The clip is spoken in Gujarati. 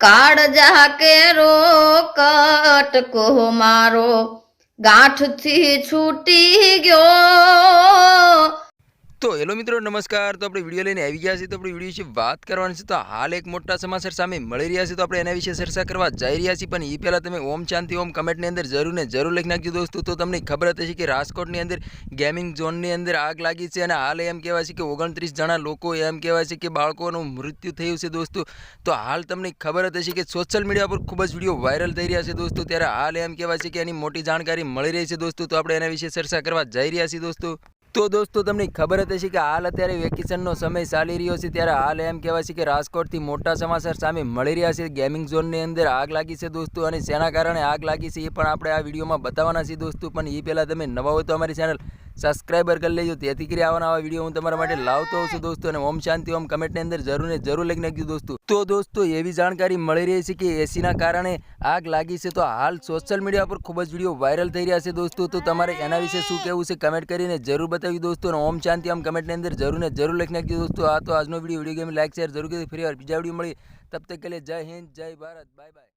કાળજા કેરો કટકો મારો ગાંઠથી છૂટી ગયો તો હેલો મિત્રો, નમસ્કાર. તો આપણે વીડિયો લઈને આવી ગયા છીએ. તો આપણે વીડિયો વિશે વાત કરવાની છે. તો હાલ એક મોટા સમાચાર સામે મળી રહ્યા છે. તો આપણે એના વિશે ચર્ચા કરવા જઈ રહ્યા છીએ. પણ એ પહેલાં તમે ઓમ શાંતિ, ઓમ કમેન્ટની અંદર જરૂર ને જરૂર લખી નાખજો દોસ્તો. તો તમને ખબર હતી કે રાજકોટની અંદર ગેમિંગ ઝોનની અંદર આગ લાગી છે અને હાલ એમ કહેવાય છે કે ઓગણત્રીસ જણા લોકો એમ કહેવાય છે કે બાળકોનું મૃત્યુ થયું છે દોસ્તો. તો હાલ તમને ખબર હતી કે સોશિયલ મીડિયા પર ખૂબ જ વીડિયો વાયરલ થઈ રહ્યા છે દોસ્તો. ત્યારે હાલ એમ કહેવાય છે કે એની મોટી જાણકારી મળી રહી છે દોસ્તો. તો આપણે એના વિશે ચર્ચા કરવા જઈ રહ્યા છીએ દોસ્તો. તો દોસ્તો, તમને ખબર હશે કે હાલ અત્યારે વેકેશનનો સમય ચાલી રહ્યો છે, ત્યારે હાલ એમ કહેવાય છે કે રાજકોટથી મોટા સમાચાર સામે મળી રહ્યા છે. ગેમિંગ ઝોનની અંદર આગ લાગી છે દોસ્તો અને શેના કારણે આગ લાગી છે એ પણ આપણે આ વિડીયોમાં બતાવવાના છીએ દોસ્તો. પણ એ પહેલાં તમે નવા હોય તો અમારી ચેનલ સબસ્ક્રાઈબર કરી લેજો. તેથી કરી આવવાના આવા વીડિયો હું તમારા માટે લાવતો છું દોસ્તો. અને ઓમ શાંતિ, ઓમ કમેન્ટની અંદર જરૂર ને જરૂર લખી નાખજો દોસ્તો. તો દોસ્તો, એવી જાણકારી મળી રહી છે કે એસીના કારણે આગ લાગી છે તો હાલ સોશિયલ મીડિયા પર ખૂબ જ વીડિયો વાયરલ થઈ રહ્યા છે દોસ્તો. તો તમારે એના વિશે શું કહેવું છે કમેન્ટ કરીને જરૂર બતાવી દોસ્તો. અને ઓમ શાંતિ, ઓમ કમેન્ટની અંદર જરૂર ને જરૂર લખી નાખજો દોસ્તો. આ તો આજનો video video game like share જરૂર કરી ફરી વાર બીજા વીડિયો મળી. તબ તક કે જય હિન્દ, જય ભારત. Bye bye